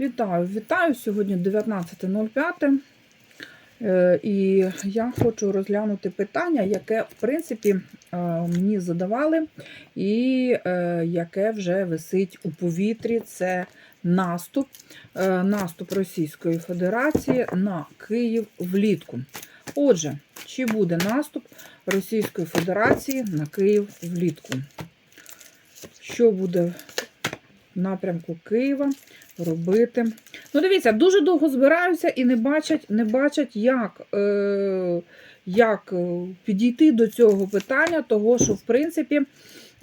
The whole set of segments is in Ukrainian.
Вітаю, вітаю! Сьогодні 19.05. Е, І я хочу розглянути питання, яке, в принципі, е, мені задавали, і е, яке вже висить у повітрі. Це наступ, наступ Російської Федерації на Київ влітку. Отже, чи буде наступ Російської Федерації на Київ влітку? Що буде напрямку Києва робити? Ну, дивіться, дуже довго збираються і не бачать, не бачать, як, е, як е, підійти до цього питання, того, що, в принципі,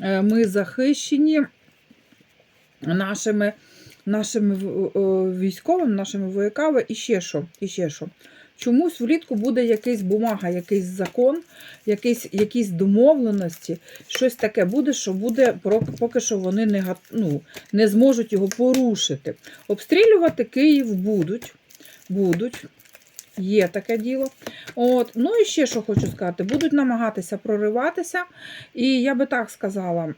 е, ми захищені нашими, нашими е, військовими, нашими вояками, і ще що, і ще що. Чомусь влітку буде якийсь бумага, якийсь закон, якийсь, якісь домовленості, щось таке буде, що буде, поки що вони не, ну, не зможуть його порушити. Обстрілювати Київ будуть. Будуть. Є таке діло. От. Ну і ще що хочу сказати: будуть намагатися прориватися. І я би так сказала,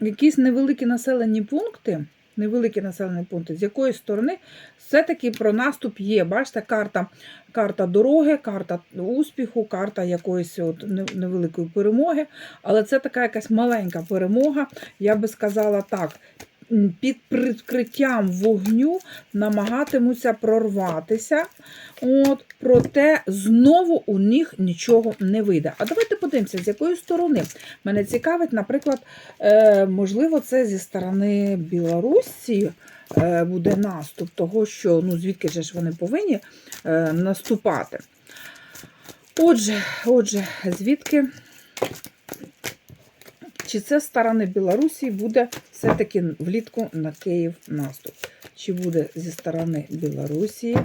якісь невеликі населені пункти. Невеликі населені пункти, з якої сторони все-таки про наступ є. Бачите, карта, карта дороги, карта успіху, карта якоїсь от невеликої перемоги. Але це така якась маленька перемога. Я би сказала так. Під прикриттям вогню намагатимуться прорватися. От, проте знову у них нічого не вийде. А давайте подивимося, з якої сторони. Мене цікавить, наприклад, е, можливо, це зі сторони Білорусі е, буде наступ, того, що ну, звідки ж вони повинні е, наступати. Отже, отже, звідки? Чи це з сторони Білорусі буде все-таки влітку на Київ наступ? Чи буде зі сторони Білорусі?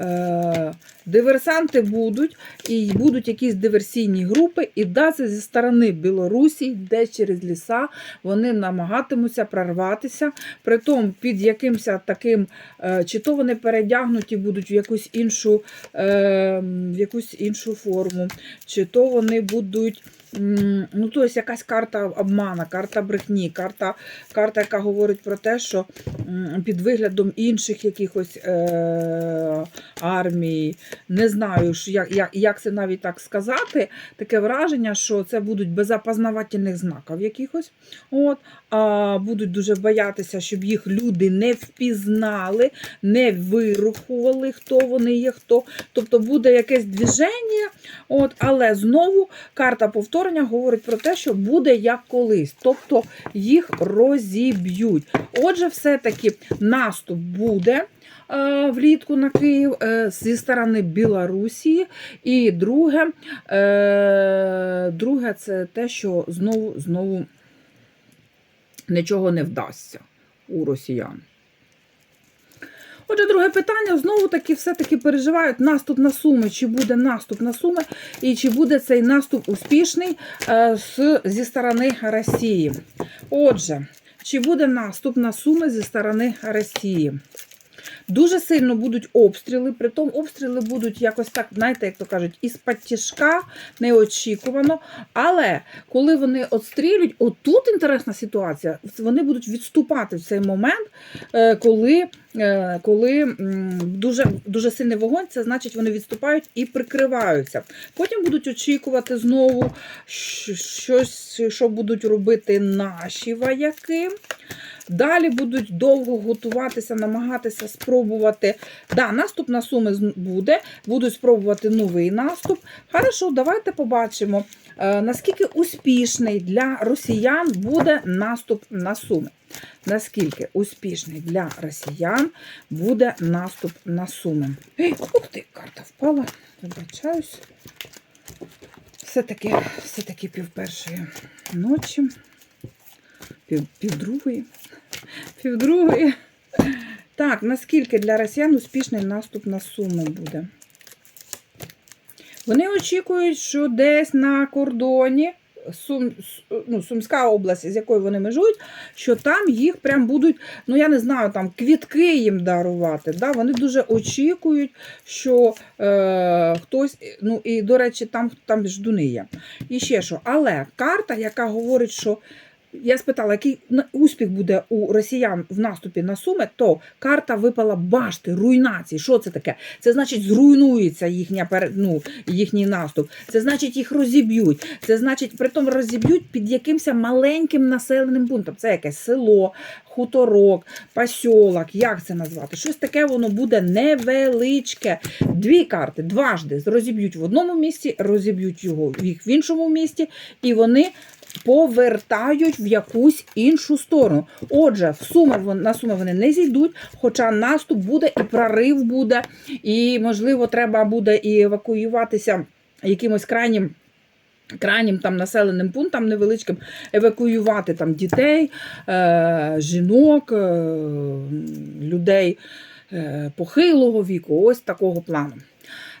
Е, диверсанти будуть, і будуть якісь диверсійні групи, і да, зі сторони Білорусі, де через ліса вони намагатимуться прорватися, притом під якимось таким, е, чи то вони передягнуті будуть в якусь іншу, е, в якусь іншу форму, чи то вони будуть. Ну, тобто якась карта обмана, карта брехні, карта, карта, яка говорить про те, що під виглядом інших якихось е- армій, не знаю, як, як, як це навіть так сказати, таке враження, що це будуть без опознавательних знаків якихось. От, а будуть дуже боятися, щоб їх люди не впізнали, не вирухували, хто вони є, хто. Тобто буде якесь движення, от, але знову карта повторення говорить про те, що буде як колись. Тобто їх розіб'ють. Отже, все-таки наступ буде. е, Влітку на Київ е, зі сторони Білорусі. І друге, е, друге це те, що знову знову нічого не вдасться у росіян. Отже, друге питання. Знову таки все-таки переживають наступ на Суми. Чи буде наступ на Суми, і чи буде цей наступ успішний е, зі сторони Росії? Отже, чи буде наступ на Суми зі сторони Росії? Дуже сильно будуть обстріли, притом обстріли будуть якось так, знаєте, як то кажуть, із-під тяжка, неочікувано. Але коли вони отстрілюють, отут інтересна ситуація, вони будуть відступати в цей момент, е, коли, е, коли дуже, дуже сильний вогонь, це значить вони відступають і прикриваються. Потім будуть очікувати знову щось, що будуть робити наші вояки. Далі будуть довго готуватися, намагатися спробувати. Да, наступ на суми буде, будуть спробувати новий наступ. Хорошо, давайте побачимо, е, наскільки успішний для росіян буде наступ на суми. Наскільки успішний для росіян буде наступ на суми. Ей, ух ти, карта впала. Вибачаюсь. Все-таки, все-таки пів першої ночі, пів, пів другої. Півдругої. Так, наскільки для росіян успішний наступ на Суми буде? Вони очікують, що десь на кордоні Сум, ну, Сумська область, з якою вони межують, що там їх прям будуть, ну я не знаю, там квітки їм дарувати. Да? Вони дуже очікують, що е, хтось, ну і, до речі, там, там ждуни є. І ще що. Але карта, яка говорить, що я спитала, який успіх буде у росіян в наступі на Суми, то карта випала башти, руйнації. Що це таке? Це значить, зруйнується їхня, ну, їхній наступ. Це значить, їх розіб'ють. Це значить, притом розіб'ють під якимось маленьким населеним пунктом. Це якесь село, хуторок, пасьолок, як це назвати? Щось таке воно буде невеличке. Дві карти дважди розіб'ють в одному місці, розіб'ють його в іншому місці, і вони повертають в якусь іншу сторону. Отже, в суми на суми вони не зійдуть, хоча наступ буде і прорив буде, і можливо треба буде і евакуюватися якимось крайнім. Крайнім там населеним пунктам невеличким евакуювати там дітей, е, жінок, е, людей е, похилого віку, ось такого плану.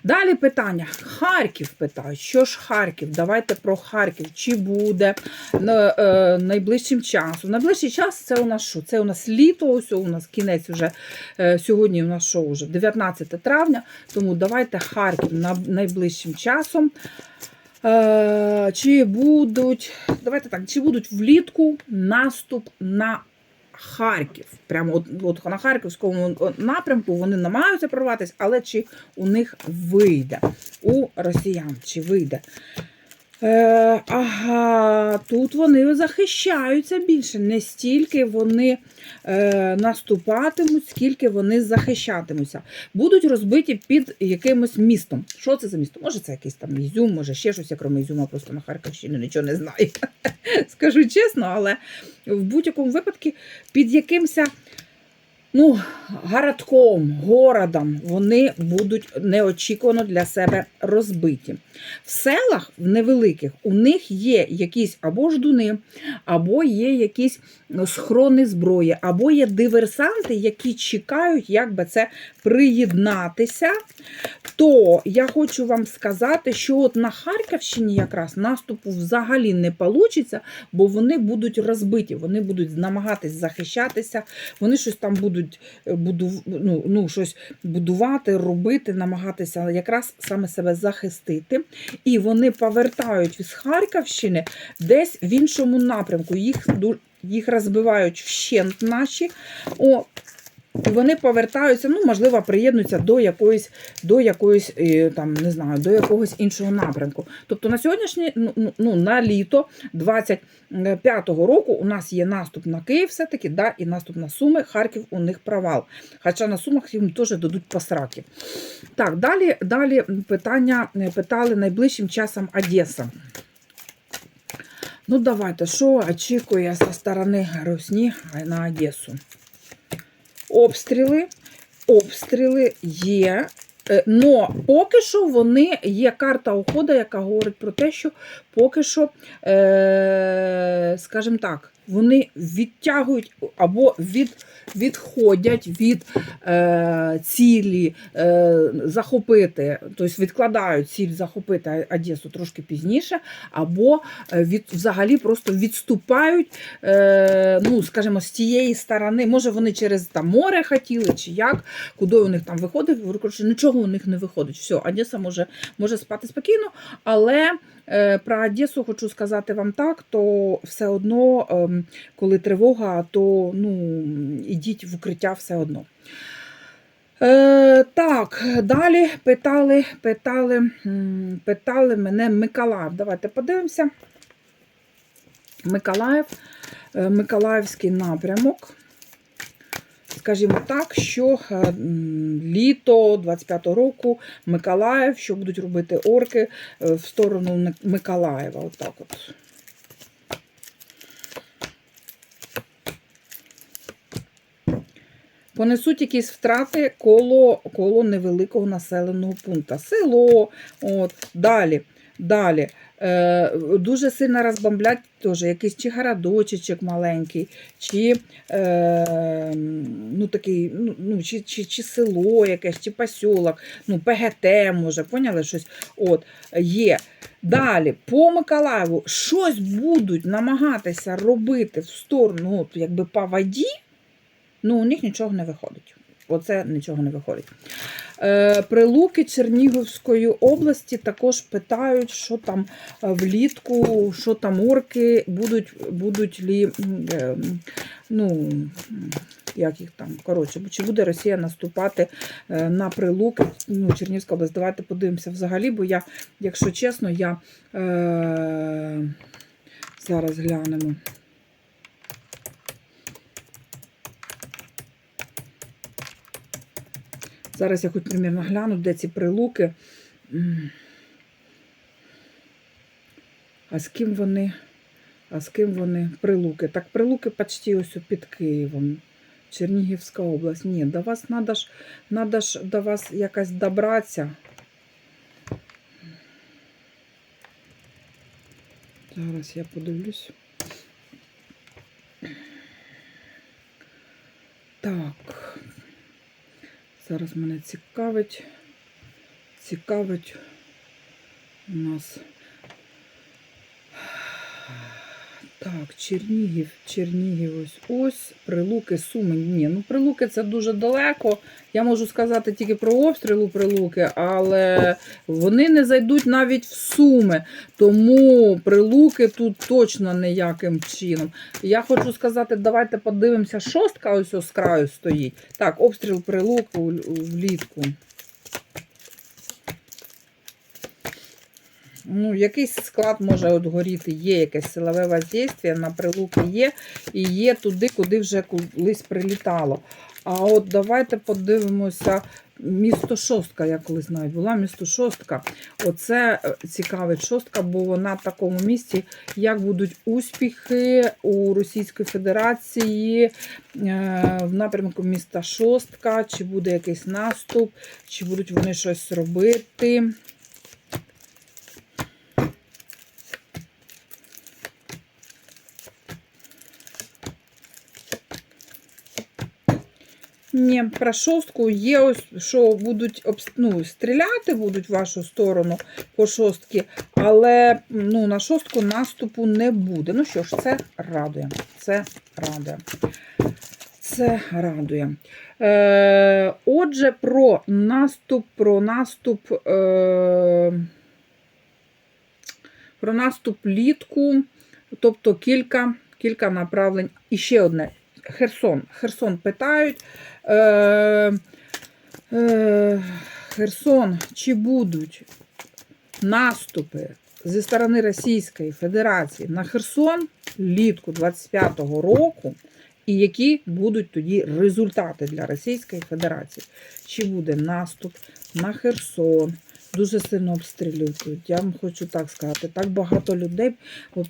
Далі питання. Харків питають, що ж Харків? Давайте про Харків. Чи буде на, е, найближчим часом? Найближчий час це у нас що? Це у нас літо, ось у нас кінець вже е, сьогодні. У нас що вже 19 травня. Тому давайте Харків на найближчим часом. Е, чи будуть, давайте так, чи будуть влітку наступ на Харків? Прямо от, от на Харківському напрямку вони намагаються прорватися, але чи у них вийде? У росіян чи вийде? Е, ага, тут вони захищаються більше. Не стільки вони е, наступатимуть, скільки вони захищатимуться. Будуть розбиті під якимось містом. Що це за місто? Може, це якийсь там Ізюм, може ще щось, я крім Ізюма, просто на Харківщині нічого не знаю. Скажу чесно, але в будь-якому випадку під якимось ну, городком, городом вони будуть неочікувано для себе розбиті. В селах в невеликих у них є якісь або ждуни, або є якісь ну, схрони зброї, або є диверсанти, які чекають, як би це приєднатися. То я хочу вам сказати, що от на Харківщині якраз наступу взагалі не вийде, бо вони будуть розбиті, вони будуть намагатись захищатися, вони щось там будуть е, буду, ну, ну, щось будувати, робити, намагатися якраз саме себе захистити. І вони повертають з Харківщини десь в іншому напрямку. Їх, їх розбивають вщент наші. О, і вони повертаються, ну, можливо, приєднуються до якоїсь, до якоїсь е, там, не знаю, до якогось іншого напрямку. Тобто на сьогоднішнє, ну, ну, ну, на літо 25-го року у нас є наступ на Київ, все-таки, да, і наступ на Суми, Харків у них провал. Хоча на Сумах їм теж дадуть посраки. Так, далі, далі питання е, питали найближчим часом Одеса. Ну, давайте, що очікує зі сторони Русні на Одесу? Обстріли, обстріли є. Е, Но поки що вони є карта ухода, яка говорить про те, що поки що, е, скажімо так, вони відтягують або від, відходять від е, цілі е, захопити, тобто відкладають ціль захопити Одесу трошки пізніше, або е, від, взагалі просто відступають, е, ну, скажімо, з тієї сторони. Може, вони через там, море хотіли, чи як, куди у них там виходить, коротше, нічого у них не виходить. Все, Одеса може, може спати спокійно, але. Е, Про Одесу хочу сказати вам так, то все одно, ем, коли тривога, то ну, ідіть в укриття все одно. Е, так, далі питали, питали, питали мене Миколаїв. Давайте подивимося. Миколаїв, е, Миколаївський напрямок. Скажімо так, що е, літо 25-го року Миколаїв, що будуть робити орки е, в сторону Миколаєва. Отак от. Понесуть якісь втрати коло, коло невеликого населеного пункту. Село, от, далі, далі. Е, дуже сильно розбомблять теж якийсь чи городочечок маленький, чи, е, ну, такий, ну, ну, чи, чи, чи село якесь, чи посілок, ну, ПГТ може, поняли щось? От, є. Далі, по Миколаєву, щось будуть намагатися робити в сторону, от, якби по воді, ну, у них нічого не виходить. Оце нічого не виходить. Е, Прилуки Чернігівської області також питають, що там е, влітку, що там орки, будуть, будуть лі, е, ну, як їх там, коротше, чи буде Росія наступати на Прилуки, ну, Чернігівська область. Давайте подивимося взагалі, бо я, якщо чесно, я е, зараз глянемо. Зараз я хоч примірно гляну, де ці прилуки. А з ким вони? А з ким вони прилуки? Так, прилуки почти ось під Києвом. Чернігівська область. Ні, до вас надо ж, надо ж до вас якось добратися. Зараз я подивлюсь. Так. Зараз мене цікавить. Цікавить у нас. Так, Чернігів, Чернігів, ось ось, Прилуки, Суми. Ні, ну Прилуки це дуже далеко. Я можу сказати тільки про обстрілу Прилуки, але вони не зайдуть навіть в Суми. Тому Прилуки тут точно ніяким чином. Я хочу сказати, давайте подивимося, шостка ось з краю стоїть. Так, обстріл Прилуки у- у- влітку. Ну, якийсь склад може от горіти, є якесь силове воздействие на прилуки є, і є туди, куди вже колись прилітало. А от давайте подивимося. Місто Шостка, я колись навіть була, місто Шостка. Оце е, цікавить шостка, бо вона в такому місці, як будуть успіхи у Російської Федерації е, в напрямку міста Шостка, чи буде якийсь наступ, чи будуть вони щось робити. Ні, про шостку є ось, що будуть ну, стріляти будуть в вашу сторону по шостки, але ну, на шостку наступу не буде. Ну що ж, це радує. Це радує. Це радує. Е, отже, про наступ, про наступ, е, про наступ літку, тобто кілька, кілька направлень. І ще одне. Херсон. Херсон питають. Е, е, Херсон, чи будуть наступи зі сторони Російської Федерації на Херсон влітку 25-го року, і які будуть тоді результати для Російської Федерації? Чи буде наступ на Херсон? Дуже сильно обстрілюють. Я вам хочу так сказати. Так багато людей по-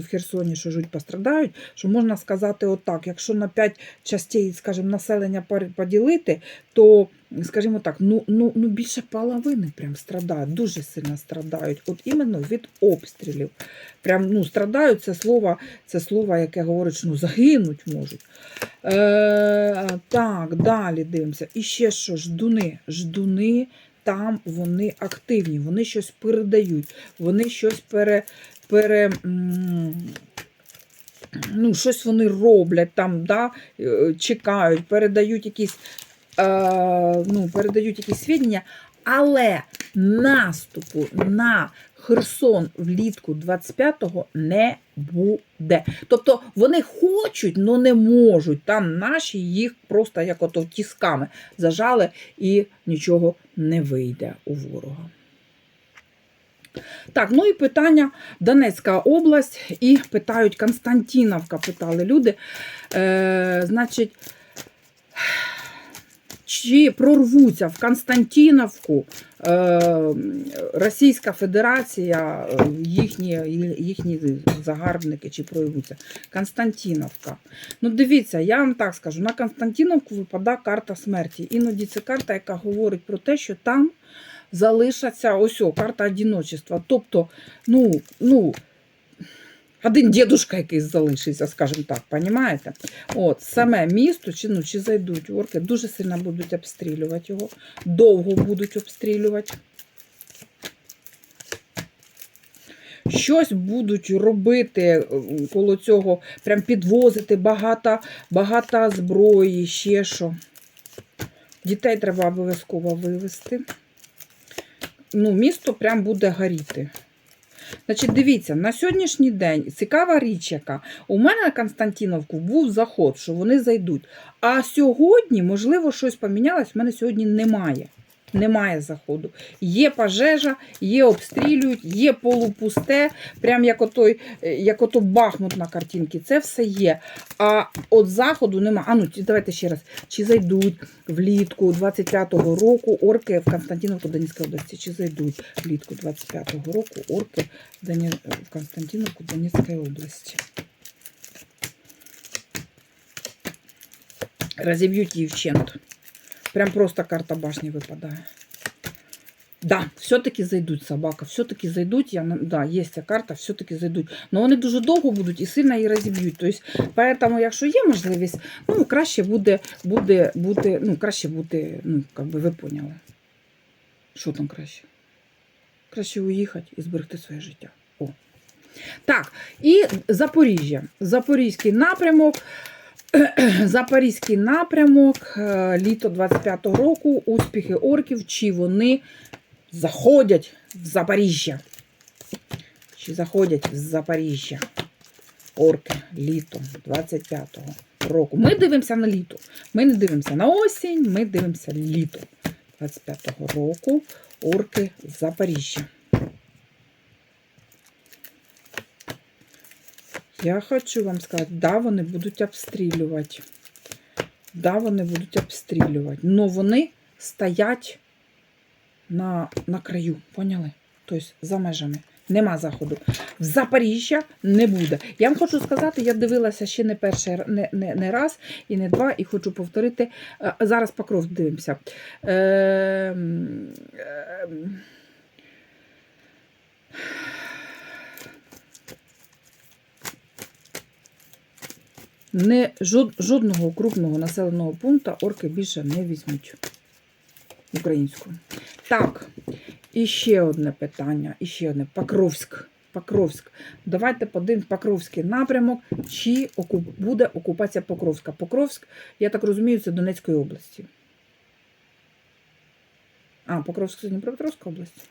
в Херсоні, що живуть, пострадають, що можна сказати отак, якщо на 5 частей, скажімо, населення поділити, то, скажімо так, ну, ну, ну більше половини прям страдають, дуже сильно страдають. От іменно від обстрілів. Прям ну, страдають це слово, це слово, яке говорить, що ну, загинуть можуть. Е, так, далі дивимося. І ще що, ждуни. Ждуни там вони активні, вони щось передають, вони щось пере, пере, ну, щось вони роблять там, да, е, чекають, передають якісь, е, ну, передають якісь свідчення, але наступу на Херсон влітку 25-го не буде. Тобто вони хочуть, але не можуть. Там наші їх просто як ото тісками зажали і нічого не вийде у ворога. Так, ну і питання Донецька область, і питають Константіновка, питали люди. Е, значить, чи прорвуться в Константіновку е, Російська Федерація, їхні, їхні загарбники, чи прорвуться? Константіновка. Ну, дивіться, я вам так скажу: на Константіновку випадає карта смерті. Іноді це карта, яка говорить про те, що там залишаться ось о, карта одиночества. Тобто, ну, ну, один дідушка якийсь залишиться, скажімо так, понімаєте? От, саме місто, чи, ну, чи зайдуть орки, дуже сильно будуть обстрілювати його, довго будуть обстрілювати. Щось будуть робити коло цього, прям підвозити багато, багато зброї, ще що. Дітей треба обов'язково вивезти. Ну, місто прям буде горіти. Значить, дивіться, на сьогоднішній день цікава річ, яка у мене на Константіновку був заход, що вони зайдуть. А сьогодні, можливо, щось помінялось, в мене сьогодні немає. Немає заходу. Є пожежа, є обстрілюють, є полупусте, прям як отой, е, як ото Бахмут на картинці. Це все є. А от заходу немає. А ну давайте ще раз. Чи зайдуть влітку 25-го року орки в Константиновку Донецької області? Чи зайдуть влітку 25-го року орки в Константиновку Донецької області? Розіб'ють її вщент. Прям просто карта башні випадає. Да, все-таки зайдуть собака, все-таки зайдуть, я, да, є ця карта, все-таки зайдуть. Но вони дуже довго будуть і сильно її розіб'ють. Тобто, поэтому, якщо є можливість, ну, краще буде, буде, бути, ну, краще бути, ну, как би ви поняли. Що там краще? Краще уїхати і зберегти своє життя. О. Так, і Запоріжжя. Запорізький напрямок. Запорізький напрямок, е, літо 25-го року, успіхи орків, чи вони заходять в Запоріжжя. Чи заходять в Запоріжжя? Орки літо 25-го року. Ми дивимося на літо. Ми не дивимося на осінь, ми дивимося літо 25-го року. Орки Запоріжжя. Я хочу вам сказати, да, вони будуть обстрілювати. Да, вони будуть обстрілювати. Но вони стоять на, на краю, поняли? Тобто за межами. Нема заходу. В Запоріжжя не буде. Я вам хочу сказати, я дивилася ще не перший не, не, не раз і не два, і хочу повторити. Е, Зараз покров дивимося. Ем, ем, Не, жод, жодного крупного населеного пункту орки більше не візьмуть українську. Так, і ще одне питання, і ще одне. Покровськ. Покровськ. Давайте подивимось Покровський напрямок, чи буде окупація Покровська. Покровськ, я так розумію, це Донецької області. А, Покровськ це Дніпропетровська область.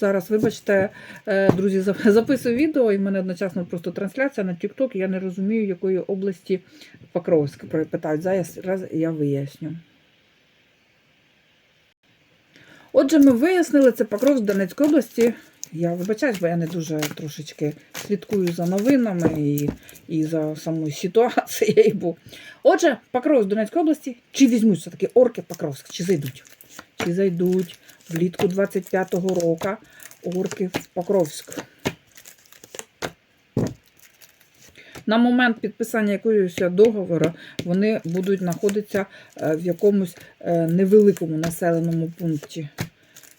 Зараз, вибачте, е, друзі, записую відео, і в мене одночасно просто трансляція на TikTok. Я не розумію, якої області Покровськ питають. Зараз я виясню. Отже, ми вияснили, це Покровськ Донецької області. Я вибачаюсь, бо я не дуже трошечки слідкую за новинами і, і за самою ситуацією. Отже, Покровськ Донецької області. Чи візьмуть все-таки орки Покровськ? Чи зайдуть? Чи зайдуть влітку 25-го року орки в Покровськ? На момент підписання якогось договору вони будуть знаходитися е, в якомусь е, невеликому населеному пункті.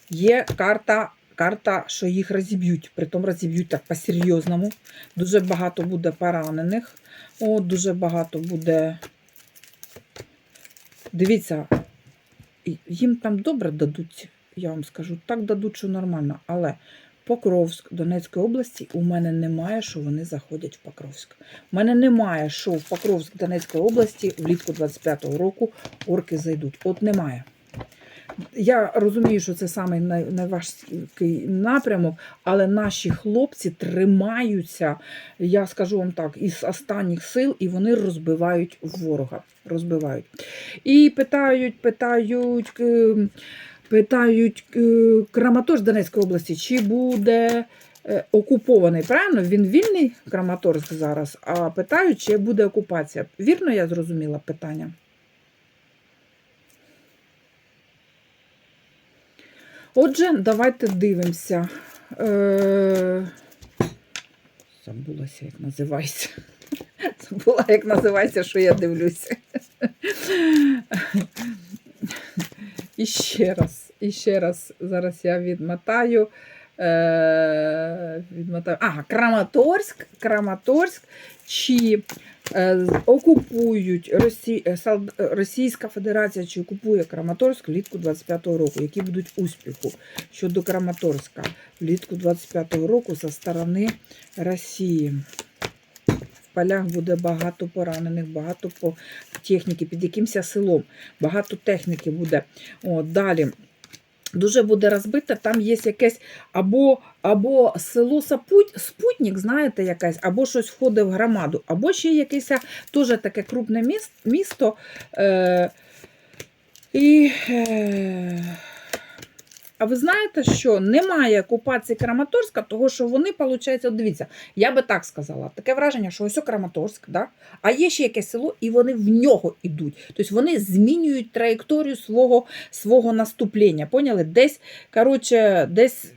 Є карта, карта, що їх розіб'ють, притом розіб'ють так по-серйозному. Дуже багато буде поранених. О, дуже багато буде. Дивіться, їм там добре дадуть, я вам скажу, так дадуть, що нормально. Але Покровськ Донецької області у мене немає, що вони заходять в Покровськ. У мене немає, що в Покровськ Донецької області влітку 25-го року орки зайдуть. От немає. Я розумію, що це най- найважкий напрямок, але наші хлопці тримаються, я скажу вам так, із останніх сил, і вони розбивають ворога. Розбивають. І питають, питають, е, питають е, Краматорськ Донецької області, чи буде е, окупований. Правильно? Він вільний Краматорськ зараз, а питають, чи буде окупація. Вірно, я зрозуміла питання? Отже, давайте дивимося. Е... Забулася, як називається. Забула, як називається, що я дивлюся. І ще раз, і ще раз. Зараз я відмотаю. Е. Ага, Краматорськ, Краматорськ. Чи е, окупують Росі... е, Російська Федерація, чи окупує Краматорськ влітку 25-го року? Які будуть успіху щодо Краматорська влітку 25-го року зі сторони Росії? В полях буде багато поранених, багато по техніки, під якимось селом, багато техніки буде. От, далі. Дуже буде розбите, там є якесь або, або село Сапуть, Спутник, знаєте, якесь, або щось входить в громаду, або ще якесь теж таке крупне міс- місто. Е, і, е, а ви знаєте, що немає окупації Краматорська, того що вони, виходить, дивіться, я би так сказала, таке враження, що ось Краматорськ, да? а є ще якесь село, і вони в нього йдуть. Тобто вони змінюють траєкторію свого, свого наступлення. Поняли? Десь, коротше, десь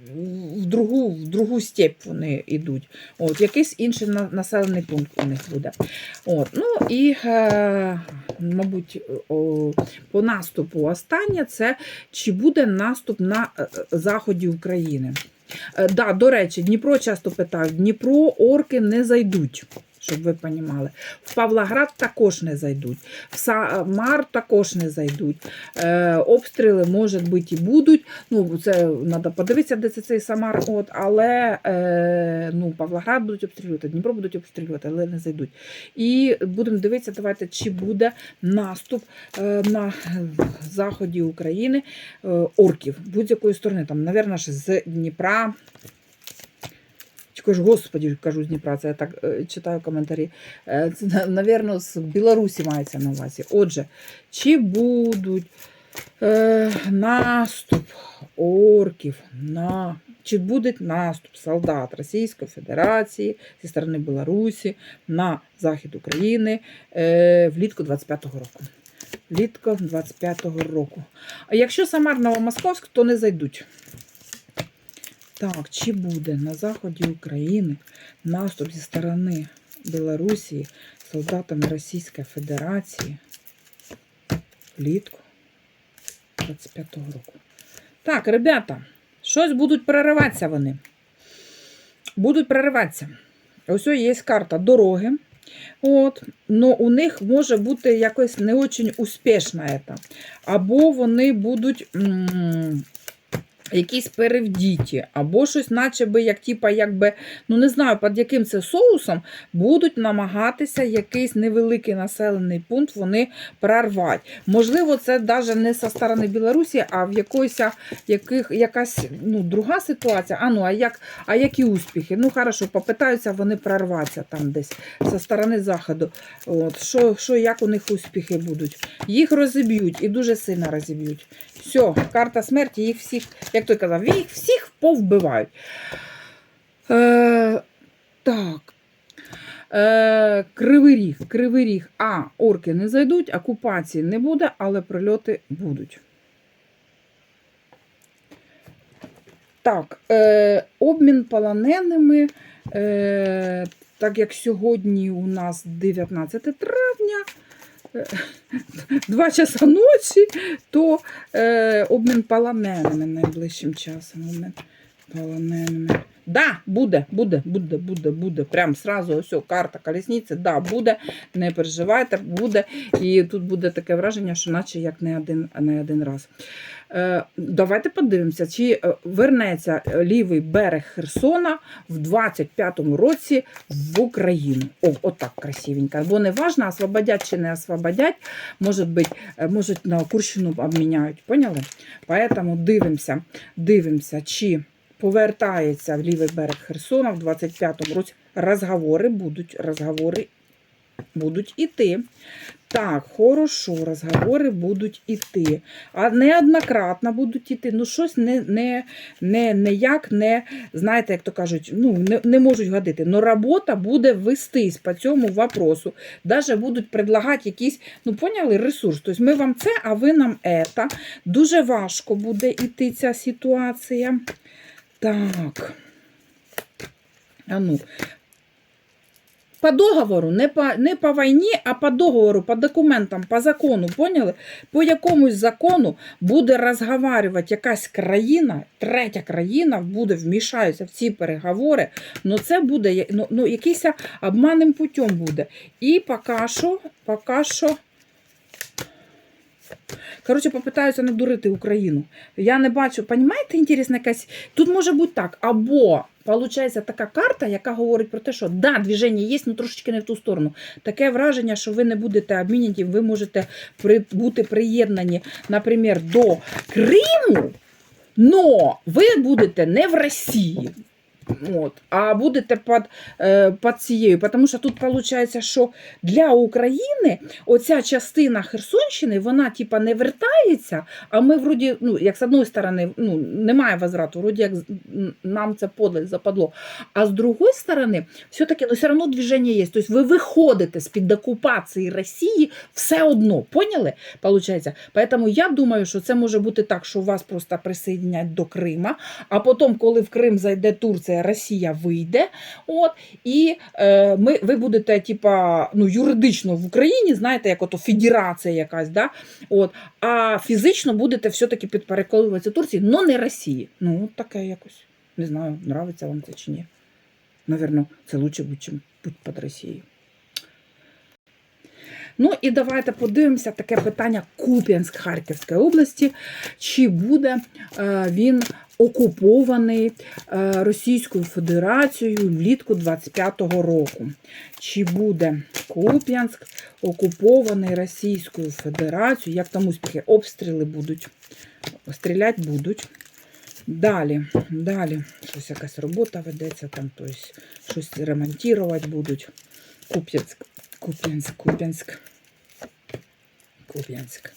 в другу, в другу степь вони йдуть. От, якийсь інший населений пункт у них буде. От, ну і, е, мабуть, о, по наступу останнє це чи буде наступ на е, е, заході України. Е, да, до речі, Дніпро часто питають: Дніпро орки не зайдуть. Щоб ви понімали. В Павлоград також не зайдуть, в Самар також не зайдуть. Е, обстріли, може бути, і будуть. Ну, це треба подивитися, де це цей Самар. От, але е, ну, Павлоград будуть обстрілювати, Дніпро будуть обстрілювати, але не зайдуть. І будемо дивитися, давайте, чи буде наступ е, на заході України е, орків будь-якої сторони. Там, навірно, з Дніпра. Кажу, господі, кажу з Дніпра, це я так е, читаю коментарі. Е, Це, навірно, з Білорусі мається на увазі. Отже, чи будуть е, наступ орків на. Чи буде наступ солдат Російської Федерації зі сторони Білорусі на захід України е, влітку 25-го року? Влітку 25-го року. А якщо Самар Новомосковськ, то не зайдуть. Так, чи буде на заході України наступ зі сторони Білорусі солдатами Російської Федерації влітку 25-го року? Так, ребята, щось будуть прориватися вони. Будуть прориватися. Ось є карта дороги. От, но у них може бути якось не дуже успішна. Або вони будуть. Якісь перевдіті, або щось, наче би, як типа, якби, ну не знаю, під яким це соусом, будуть намагатися якийсь невеликий населений пункт вони прорвати. Можливо, це навіть не зі сторони Білорусі, а в якоїсь яких, якась ну, друга ситуація. А ну, а як, а які успіхи? Ну, хорошо, попитаються вони прорватися там десь зі сторони заходу. От, що, що, як у них успіхи будуть? Їх розіб'ють і дуже сильно розіб'ють. Все, карта смерті, їх всіх, як той казав, їх всіх повбивають. Е, так. Е, Кривий ріг, кривий ріг. А, орки не зайдуть, окупації не буде, але прильоти будуть. Так, е, обмін полоненими. Е, так як сьогодні у нас 19 травня, 2 часа ночі, то е, обмін полоненими найближчим часом. Обмін полоненими. Да, буде, буде, буде, буде, буде. Прям сразу ось карта колісниці, да, буде. Не переживайте, буде. І тут буде таке враження, що наче як не один, не один раз. Е, давайте подивимося, чи е, вернеться лівий берег Херсона в 25-му році в Україну. О, отак красивенько. Бо не важно, освободять чи не освободять, може бути, е, можуть на Курщину обміняють. Поняли? Поэтому дивимося, дивимося, чи повертається в лівий берег Херсона в 25-му році. Розговори будуть, розговори будуть іти. Так, хорошо, розговори будуть іти. А неоднократно будуть іти. Ну, щось не, не, не, ніяк не, знаєте, як то кажуть, ну, не, не можуть годити. Но робота буде вестись по цьому вопросу. Даже будуть предлагати якісь, ну, поняли, ресурс. Тобто ми вам це, а ви нам ета. Дуже важко буде іти ця ситуація. Так. А ну, по договору, не по, не по війні, а по договору, по документам, по закону, поняли? По якомусь закону буде розговарювати якась країна, третя країна буде вмішаються в ці переговори, ну це буде ну, ну, якийсь обманним путем буде. І поки що, поки що. Коротше, попитаються надурити Україну. Я не бачу, понімаєте, інтересна якась. Тут може бути так, або Получається така карта, яка говорить про те, що да, движення є, але трошечки не в ту сторону. Таке враження, що ви не будете обміняті, ви можете при, бути приєднані, наприклад, до Криму, но ви будете не в Росії. От, а будете під, е, під цією. Тому що тут виходить, що для України оця частина Херсонщини, вона типа не вертається, а ми вроді, ну, як з одної сторони, ну, немає возврату, вроді як нам це подле западло. А з другої сторони, все-таки ну, все одно движення є. Тобто ви виходите з-під окупації Росії все одно. Поняли? Получається? Поэтому я думаю, що це може бути так, що вас просто присоединять до Крима, а потім, коли в Крим зайде Турція, Росія вийде. От, і е, ми, ви будете, типа, ну, юридично в Україні, знаєте, як ото федерація якась, да? От, а фізично будете все-таки підпорядковуватися Турції, але не Росії. Ну, таке якось. Не знаю, нравиться вам це чи ні. Навірно, це лучше ніж бути під Росією. Ну і давайте подивимося таке питання Куп'янськ Харківської області. Чи буде е, він окупований е, Російською Федерацією влітку 25-го року? Чи буде Куп'янськ окупований Російською Федерацією? Як там успіхи? Обстріли будуть. Стріляти будуть. Далі, далі, щось якась робота ведеться, там, тобто щось ремонтувати будуть. Куп'янськ, Куп'янськ, Куп'янськ. Куп'янськ.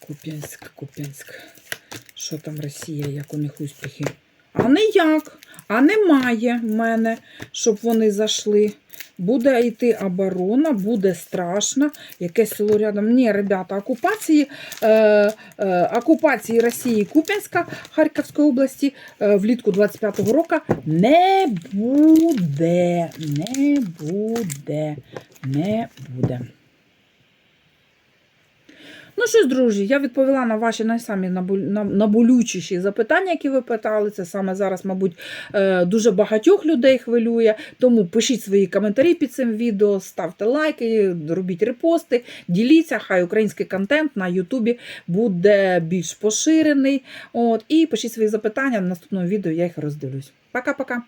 Куп'янськ, Куп'янськ. Що там Росія, як у них успіхи? А ніяк. А немає в мене, щоб вони зайшли. Буде йти оборона, буде страшно. Якесь село рядом. Ні, ребята, окупації, е, е, окупації Росії Куп'янська Харківської області е, влітку 25-го року не буде. Не буде. Не буде. Ну що ж, друзі, я відповіла на ваші найсамі наболючіші запитання, які ви питали. Це саме зараз, мабуть, е, дуже багатьох людей хвилює. Тому пишіть свої коментарі під цим відео, ставте лайки, робіть репости, діліться. Хай український контент на Ютубі буде більш поширений. От, і пишіть свої запитання. В наступному відео я їх роздивлюсь. Пока-пока.